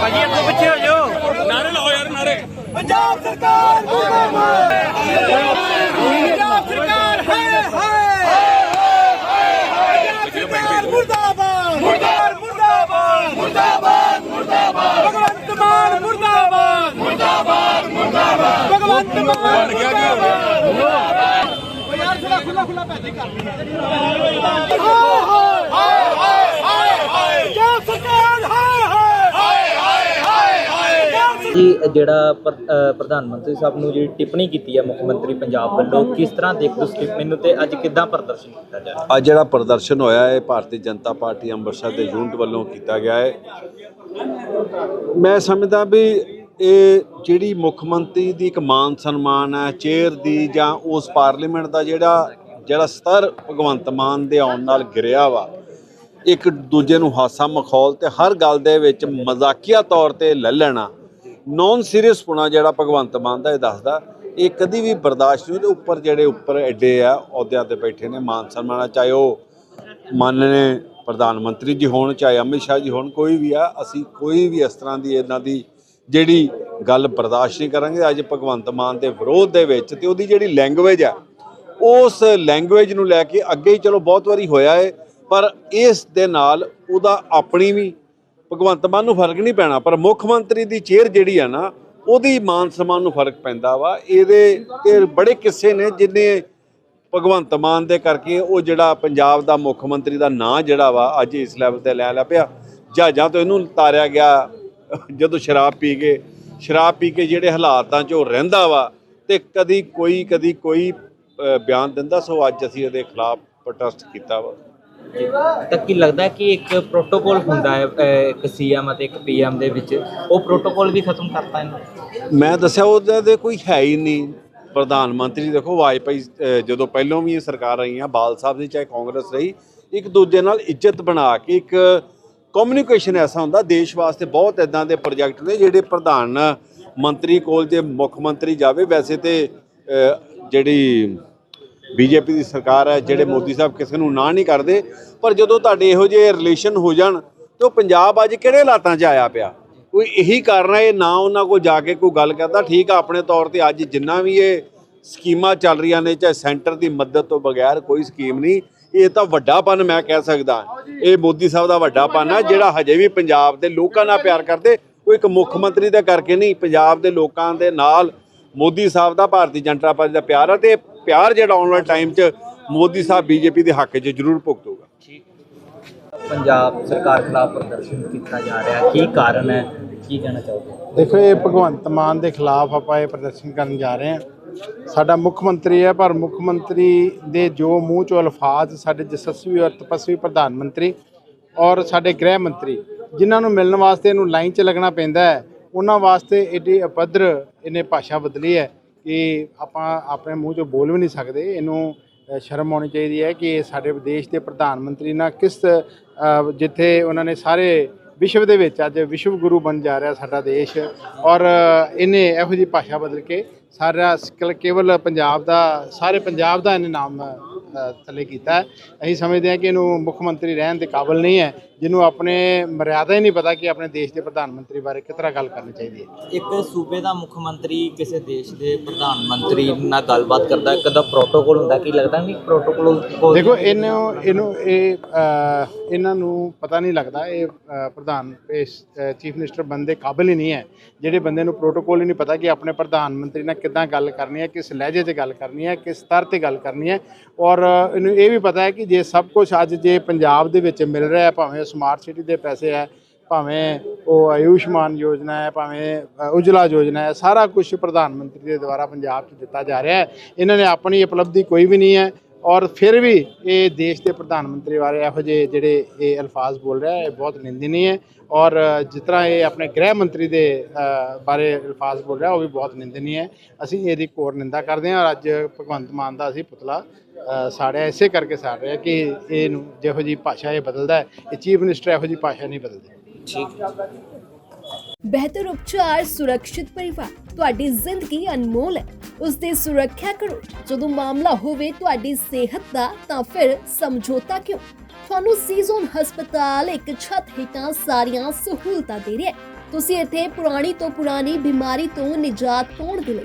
ਭਾਜੀ ਅੱਗੋਂ ਪਿੱਛੇ ਹੋ ਜਾਓ। ਨਾਰੇ ਲਾਓ ਯਾਰ ਨਾਰੇ। ਪੰਜਾਬ ਸਰਕਾਰ ਮੁਰਦਾਬਾਦ। ਪੰਜਾਬ ਸਰਕਾਰ ਹਾਏ ਹਾਏ। ਪੰਜਾਬ ਸਰਕਾਰ ਮੁਰਦਾਬਾਦ। ਮੁਰਦਾਬਾਦ ਮੁਰਦਾਬਾਦ। ਮੁਰਦਾਬਾਦ ਮੁਰਦਾਬਾਦ। ਭਗਵੰਤ ਮਾਨ ਮੁਰਦਾਬਾਦ। ਮੁਰਦਾਬਾਦ ਮੁਰਦਾਬਾਦ। ਭਗਵੰਤ ਮਾਨ ਮੁਰਦਾਬਾਦ। ਖੁੱਲਾ ਖੁੱਲਾ ਪੈਸੇ ਕਰ ਹਾਏ ਹਾਏ ਹਾਏ ਹਾਏ ਹਾਏ ਪੰਜਾਬ ਸਰਕਾਰ ਹਾਏ ਹਾਏ ਹਾਏ ਹਾਏ ਹਾਏ ਜੀ ਜਿਹੜਾ ਪ੍ਰਧਾਨ ਮੰਤਰੀ ਸਾਹਿਬ ਨੂੰ ਜਿਹੜੀ ਟਿੱਪਣੀ ਕੀਤੀ ਹੈ ਮੁੱਖ ਮੰਤਰੀ ਪੰਜਾਬ ਵੱਲੋਂ ਕਿਸ ਤਰ੍ਹਾਂ ਦੇਖਦੇ ਹੋ ਟਿੱਪਣੀ ਨੂੰ ਤੇ ਅੱਜ ਕਿੱਦਾਂ ਪ੍ਰਦਰਸ਼ਨ ਕੀਤਾ ਜਾ ਰਿਹਾ? ਅੱਜ ਜਿਹੜਾ ਪ੍ਰਦਰਸ਼ਨ ਹੋਇਆ ਹੈ ਭਾਰਤੀ ਜਨਤਾ ਪਾਰਟੀ ਅੰਮ੍ਰਿਤਸਰ ਦੇ ਯੂਨਿਟ ਵੱਲੋਂ ਕੀਤਾ ਗਿਆ ਹੈ। ਮੈਂ ਸਮਝਦਾ ਵੀ ਇਹ ਜਿਹੜੀ ਮੁੱਖ ਮੰਤਰੀ ਦੀ ਇੱਕ ਮਾਨ ਸਨਮਾਨ ਹੈ ਚੇਅਰ ਦੀ ਜਾਂ ਉਸ ਪਾਰਲੀਮੈਂਟ ਦਾ ਜਿਹੜਾ ਜਿਹੜਾ ਸਤਰ ਭਗਵੰਤ ਮਾਨ ਦੇ ਆਉਣ ਨਾਲ ਗਿਰਿਆ ਵਾ, ਇੱਕ ਦੂਜੇ ਨੂੰ ਹਾਸਾ ਮਖੌਲ ਤੇ ਹਰ ਗੱਲ ਦੇ ਵਿੱਚ ਮਜ਼ਾਕੀਆ ਤੌਰ ਤੇ ਲੈ ਲੈਣਾ ਨੌਨ ਸੀਰੀਅਸ ਪੁਣਾ ਜਿਹੜਾ ਭਗਵੰਤ ਮਾਨ ਦਾ ਇਹ ਦੱਸਦਾ, ਇਹ ਕਦੀ ਵੀ ਬਰਦਾਸ਼ਤ ਨਹੀਂ ਉਹਦੇ ਉੱਪਰ ਜਿਹੜੇ ਉੱਪਰ ਐਡੇ ਆ, ਅਹੁਦਿਆਂ ਤੇ ਬੈਠੇ ਨੇ ਮਾਨ ਸਨਮਾਨਾ ਚਾਹੇ ਉਹ ਮਾਨਨੇ ਪ੍ਰਧਾਨ ਮੰਤਰੀ ਜੀ ਹੋਣ, ਚਾਹੇ ਅਮਿਤ ਸ਼ਾਹ ਜੀ ਹੋਣ, ਕੋਈ ਵੀ ਆ, ਅਸੀਂ ਕੋਈ ਵੀ ਇਸ ਤਰ੍ਹਾਂ ਦੀ ਇਹਨਾਂ ਦੀ ਜਿਹੜੀ ਗੱਲ ਬਰਦਾਸ਼ਤ ਨਹੀਂ ਕਰਾਂਗੇ। ਅੱਜ ਭਗਵੰਤ ਮਾਨ ਦੇ ਵਿਰੋਧ ਦੇ ਵਿੱਚ ਤੇ ਉਹਦੀ ਜਿਹੜੀ ਲੈਂਗੁਏਜ ਆ ਉਸ ਲੈਂਗੁਏਜ ਨੂੰ ਲੈ ਕੇ ਅੱਗੇ ਹੀ ਚਲੋ ਬਹੁਤ ਵਾਰੀ ਹੋਇਆ ਹੈ ਪਰ ਇਸ ਦੇ ਨਾਲ ਉਹਦਾ ਆਪਣੀ ਵੀ ਭਗਵੰਤ ਮਾਨ ਨੂੰ ਫ਼ਰਕ ਨਹੀਂ ਪੈਣਾ, ਪਰ ਮੁੱਖ ਮੰਤਰੀ ਦੀ ਚੇਅਰ ਜਿਹੜੀ ਆ ਨਾ, ਉਹਦੀ ਮਾਨ ਸਨਮਾਨ ਨੂੰ ਫ਼ਰਕ ਪੈਂਦਾ ਵਾ। ਇਹਦੇ ਤੇ ਬੜੇ ਕਿੱਸੇ ਨੇ ਜਿਨੇ ਭਗਵੰਤ ਮਾਨ ਦੇ ਕਰਕੇ ਉਹ ਜਿਹੜਾ ਪੰਜਾਬ ਦਾ ਮੁੱਖ ਮੰਤਰੀ ਦਾ ਨਾਂ ਜਿਹੜਾ ਵਾ, ਅੱਜ ਇਸ ਲੈਵਲ ਤੇ ਲੈ ਲਿਆ ਪਿਆ। ਜਹਾਜ਼ਾਂ ਤੋਂ ਇਹਨੂੰ ਤਾਰਿਆ ਗਿਆ, ਜਦੋਂ ਸ਼ਰਾਬ ਪੀ ਕੇ, ਸ਼ਰਾਬ ਪੀ ਕੇ ਜਿਹੜੇ ਹਾਲਾਤਾਂ 'ਚ ਉਹ ਰਹਿੰਦਾ ਵਾ, ਤੇ ਕਦੀ ਕੋਈ ਕਦੀ ਕੋਈ ਬਿਆਨ ਦਿੰਦਾ ਸੋ ਅੱਜ ਅਸੀਂ ਇਹਦੇ ਖਿਲਾਫ ਪ੍ਰੋਟੈਸਟ ਕੀਤਾ ਵਾ। ਤਾਂ ਕੀ ਲੱਗਦਾ ਕਿ ਇੱਕ ਪ੍ਰੋਟੋਕਾਲ ਹੁੰਦਾ ਹੈ ਇੱਕ ਸੀਐਮ ਅਤੇ ਇੱਕ ਪੀਐਮ ਦੇ ਵਿੱਚ ਉਹ ਪ੍ਰੋਟੋਕਾਲ ਵੀ ਖਤਮ ਕਰਤਾ ਇਹਨਾਂ? ਮੈਂ ਦੱਸਿਆ ਉਹਦਾ ਦੇ ਕੋਈ ਹੈ ਹੀ ਨਹੀਂ। ਪ੍ਰਧਾਨ ਮੰਤਰੀ ਦੇਖੋ ਵਾਜਪਾਈ ਜਦੋਂ ਪਹਿਲੋਂ ਵੀ ਇਹ ਸਰਕਾਰ ਰਹੀਆਂ ਬਾਲ ਸਾਹਿਬ ਦੀ ਚਾਹੇ ਕਾਂਗਰਸ ਰਹੀ ਇੱਕ ਦੂਜੇ ਨਾਲ ਇੱਜ਼ਤ ਬਣਾ ਕੇ ਇੱਕ ਕਮਿਊਨੀਕੇਸ਼ਨ ਐਸਾ ਹੁੰਦਾ ਦੇਸ਼ ਵਾਸਤੇ ਬਹੁਤ ਇਦਾਂ ਦੇ ਪ੍ਰੋਜੈਕਟ ਨੇ ਜਿਹੜੇ ਪ੍ਰਧਾਨ ਮੰਤਰੀ ਕੋਲ ਜੇ ਮੁੱਖ ਮੰਤਰੀ ਜਾਵੇ ਵੈਸੇ ਤੇ ਜਿਹੜੀ ਬੀਜੇਪੀ ਦੀ ਸਰਕਾਰ ਹੈ, ਜਿਹੜੇ ਮੋਦੀ ਸਾਹਿਬ ਕਿਸੇ ਨੂੰ ਨਾ ਨਹੀਂ ਕਰਦੇ, ਪਰ ਜਦੋਂ ਤੁਹਾਡੇ ਇਹੋ ਜਿਹੇ ਰਿਲੇਸ਼ਨ ਹੋ ਜਾਣ, ਤੇ ਉਹ ਪੰਜਾਬ ਅੱਜ ਕਿਹੜੇ ਹਾਲਾਤਾਂ 'ਚ ਆਇਆ ਪਿਆ? ਕੋਈ ਇਹੀ ਕਾਰਨ ਹੈ, ਇਹ ਨਾ ਉਹਨਾਂ ਕੋਲ ਜਾ ਕੇ ਕੋਈ ਗੱਲ ਕਰਦਾ? ਠੀਕ ਆ, ਆਪਣੇ ਤੌਰ ਤੇ ਅੱਜ ਜਿੰਨਾ ਵੀ ਇਹ ਸਕੀਮਾਂ ਚੱਲ ਰਹੀਆਂ ਨੇ, ਚਾਹੇ ਸੈਂਟਰ ਦੀ ਮਦਦ ਤੋਂ ਬਗੈਰ ਕੋਈ ਸਕੀਮ ਨਹੀਂ, ਇਹ ਤਾਂ ਵੱਡਾਪਨ ਮੈਂ ਕਹਿ ਸਕਦਾ। ਇਹ ਮੋਦੀ ਸਾਹਿਬ ਦਾ ਵੱਡਾਪਨ ਹੈ, ਜਿਹੜਾ ਹਜੇ ਵੀ ਪੰਜਾਬ ਦੇ ਲੋਕਾਂ ਨਾਲ ਪਿਆਰ ਕਰਦੇ, ਉਹ ਇੱਕ ਮੁੱਖ ਮੰਤਰੀ ਦੇ ਕਰਕੇ ਨਹੀਂ, ਪੰਜਾਬ ਦੇ ਲੋਕਾਂ ਦੇ ਨਾਲ ਮੋਦੀ ਸਾਹਿਬ ਦਾ ਭਾਰਤੀ ਜਨਤਾ ਪਾਰਟੀ ਦਾ ਪਿਆਰ ਹੈ ਤੇ ਇਹ ਪਿਆਰ ਜਿਹੜਾ ਆਉਣ ਵਾਲੇ ਟਾਈਮ 'ਚ ਮੋਦੀ ਸਾਹਿਬ ਬੀਜੇਪੀ ਦੇ ਹੱਕ 'ਚ ਜ਼ਰੂਰ ਭੁਗਤੂਗਾ। ਪੰਜਾਬ ਸਰਕਾਰ ਖਿਲਾਫ ਪ੍ਰਦਰਸ਼ਨ ਕੀਤਾ ਜਾ ਰਿਹਾ ਕੀ ਕਾਰਨ ਹੈ? ਕੀ ਕਹਿਣਾ ਚਾਹੋਗੇ? ਦੇਖੋ ਇਹ ਭਗਵੰਤ ਮਾਨ ਦੇ ਖਿਲਾਫ ਆਪਾਂ ਇਹ ਪ੍ਰਦਰਸ਼ਨ ਕਰਨ ਜਾ ਰਹੇ ਹਾਂ। ਸਾਡਾ ਮੁੱਖ ਮੰਤਰੀ ਹੈ ਪਰ ਮੁੱਖ ਮੰਤਰੀ ਦੇ ਜੋ ਮੂੰਹ ਚੋਂ ਅਲਫਾਜ਼ ਸਾਡੇ ਜਸਸਵੀ ਔਰ ਤਪਸਵੀ ਪ੍ਰਧਾਨ ਮੰਤਰੀ ਔਰ ਸਾਡੇ ਗ੍ਰਹਿ ਮੰਤਰੀ ਜਿਨ੍ਹਾਂ ਨੂੰ ਮਿਲਣ ਵਾਸਤੇ ਇਹਨੂੰ ਲਾਈਨ 'ਚ ਲੱਗਣਾ ਪੈਂਦਾ ਹੈ ਉਹਨਾਂ ਵਾਸਤੇ ਏਡੀ ਅਪੱਧਰ ਇਹਨੇ ਭਾਸ਼ਾ ਬਦਲੀ ਹੈ ਕਿ ਆਪਾਂ ਆਪਣੇ ਮੂੰਹ ਚੋਂ ਬੋਲ ਵੀ ਨਹੀਂ ਸਕਦੇ। ਇਹਨੂੰ ਸ਼ਰਮ ਆਉਣੀ ਚਾਹੀਦੀ ਹੈ ਕਿ ਸਾਡੇ ਦੇਸ਼ ਦੇ ਪ੍ਰਧਾਨ ਮੰਤਰੀ ਨਾਲ ਕਿਸ ਜਿੱਥੇ ਉਹਨਾਂ ਨੇ ਸਾਰੇ ਵਿਸ਼ਵ ਦੇ ਵਿੱਚ ਅੱਜ ਵਿਸ਼ਵ ਗੁਰੂ ਬਣ ਜਾ ਰਿਹਾ ਸਾਡਾ ਦੇਸ਼ ਔਰ ਇਹਨੇ ਇਹੋ ਜਿਹੀ ਭਾਸ਼ਾ ਬਦਲ ਕੇ ਸਾਰਾ ਸਕਲ, ਕੇਵਲ ਪੰਜਾਬ ਦਾ, ਸਾਰੇ ਪੰਜਾਬ ਦਾ ਇਹਨੇ ਨਾਮ ਥੱਲੇ ਕੀਤਾ ਹੈ। ਅਸੀਂ ਸਮਝਦੇ ਹਾਂ ਕਿ ਇਹਨੂੰ ਮੁੱਖ ਮੰਤਰੀ ਰਹਿਣ ਦੇ ਕਾਬਿਲ ਨਹੀਂ ਹੈ ਜਿਹਨੂੰ ਆਪਣੇ ਮਰਿਆਦਾ ਹੀ ਨਹੀਂ ਪਤਾ ਕਿ ਆਪਣੇ ਦੇਸ਼ ਦੇ ਪ੍ਰਧਾਨ ਮੰਤਰੀ ਬਾਰੇ ਕਿਸ ਤਰ੍ਹਾਂ ਗੱਲ ਕਰਨੀ ਚਾਹੀਦੀ ਹੈ ਇੱਕ ਸੂਬੇ ਦਾ ਮੁੱਖ ਮੰਤਰੀ ਕਿਸੇ ਦੇਸ਼ ਦੇ ਪ੍ਰਧਾਨ ਮੰਤਰੀ ਨਾਲ ਗੱਲਬਾਤ ਕਰਦਾ ਹੈ ਕਦਾ ਪ੍ਰੋਟੋਕਾਲ ਹੁੰਦਾ ਕੀ ਲੱਗਦਾ ਨਹੀਂ ਪ੍ਰੋਟੋਕਾਲ ਦੇਖੋ ਇਹਨੂੰ ਇਹਨੂੰ ਇਹ ਇਹਨਾਂ ਨੂੰ ਪਤਾ ਨਹੀਂ ਲੱਗਦਾ ਇਹ ਪ੍ਰਧਾਨ ਚੀਫ ਮਿਨਿਸਟਰ ਬਣਨ ਦੇ ਕਾਬਿਲ ਹੀ ਨਹੀਂ ਹੈ ਜਿਹੜੇ ਬੰਦੇ ਨੂੰ ਪ੍ਰੋਟੋਕੋਲ ਹੀ ਨਹੀਂ ਪਤਾ ਕਿ ਆਪਣੇ ਪ੍ਰਧਾਨ ਮੰਤਰੀ ਨਾਲ ਕਿੱਦਾਂ ਗੱਲ ਕਰਨੀ ਹੈ ਕਿਸ ਲਹਿਜੇ 'ਚ ਗੱਲ ਕਰਨੀ ਹੈ ਕਿਸ ਸਤਰ ਤੇ ਗੱਲ ਕਰਨੀ ਹੈ ਔਰ ਇਹਨੂੰ ਇਹ ਵੀ ਪਤਾ ਹੈ ਕਿ ਜੇ ਸਭ ਕੁਝ ਅੱਜ ਜੇ ਪੰਜਾਬ ਦੇ ਵਿੱਚ ਮਿਲ ਰਿਹਾ ਹੈ ਭਾਵੇਂ ਸਮਾਰਟ ਸਿਟੀ ਦੇ ਪੈਸੇ ਹੈ ਭਾਵੇਂ ਉਹ ਆਯੁਸ਼ਮਾਨ ਯੋਜਨਾ ਹੈ ਭਾਵੇਂ ਅ, ਉਜਲਾ ਯੋਜਨਾ ਹੈ ਸਾਰਾ ਕੁਝ ਪ੍ਰਧਾਨ ਮੰਤਰੀ ਦੇ ਦੁਆਰਾ ਪੰਜਾਬ 'ਚ ਦਿੱਤਾ ਜਾ ਰਿਹਾ ਹੈ। ਇਹਨਾਂ ਨੇ ਆਪਣੀ ਉਪਲਬਧੀ ਕੋਈ ਵੀ ਨਹੀਂ ਹੈ ਔਰ ਫਿਰ ਵੀ ਇਹ ਦੇਸ਼ ਦੇ ਪ੍ਰਧਾਨ ਮੰਤਰੀ ਬਾਰੇ ਇਹੋ ਜਿਹੇ ਜਿਹੜੇ ਇਹ ਅਲਫਾਜ਼ ਬੋਲ ਰਿਹਾ ਹੈ ਇਹ ਬਹੁਤ ਨਿੰਦਨੀय ਹੈ ਔਰ ਜਿਸ ਤਰ੍ਹਾਂ ਇਹ ਆਪਣੇ ਗ੍ਰਹਿ ਮੰਤਰੀ ਦੇ ਬਾਰੇ ਅਲਫਾਜ਼ ਬੋਲ ਰਿਹਾ ਉਹ ਵੀ ਬਹੁਤ ਨਿੰਦਨੀय ਹੈ ਅਸੀਂ ਇਹਦੀ ਕੋਰ ਨਿੰਦਾ ਕਰਦੇ ਹਾਂ ਔਰ ਅੱਜ ਭਗਵੰਤ ਮਾਨ ਦਾ ਅਸੀਂ ਪੁਤਲਾ ਸਾੜਿਆ ਇਸੇ ਕਰਕੇ ਸਾੜ ਰਿਹਾ ਕਿ ਇਹਨੂੰ ਜਿਹੋ ਜੀ ਭਾਸ਼ਾ ਇਹ ਬਦਲਦਾ ਹੈ ਇਹ ਚੀਫ ਮਿਨਿਸਟਰ ਇਹੋ ਜੀ ਭਾਸ਼ਾ ਨਹੀਂ ਬਦਲਦੇ। ਠੀਕ। ਬਿਹਤਰ ਉਪਚਾਰ ਸੁਰੱਖਿਅਤ ਪਰਿਵਾਰ ਤੁਹਾਡੀ ਜ਼ਿੰਦਗੀ ਅਨਮੋਲ ਹੈ। ਉਸ ਦੀ ਸੁਰੱਖਿਆ ਕਰੋ। ਜਦੋਂ ਮਾਮਲਾ ਹੋਵੇ ਤੁਹਾਡੀ ਸਿਹਤ ਦਾ ਤਾਂ ਫਿਰ ਸਮਝੌਤਾ ਕਿਉਂ? ਤੁਹਾਨੂੰ ਸੀਜ਼ਨ ਹਸਪਤਾਲ ਇੱਕ ਛੱਤ ਹੇਠਾਂ ਸਾਰੀਆਂ ਸਹੂਲਤਾਂ ਦੇ ਰਿਹਾ ਹੈ। ਤੁਸੀਂ ਇੱਥੇ ਪੁਰਾਣੀ ਤੋਂ ਪੁਰਾਣੀ ਬਿਮਾਰੀ ਤੋਂ ਨਿਜਾਤ ਪਾਉਣ ਦੇ ਲਈ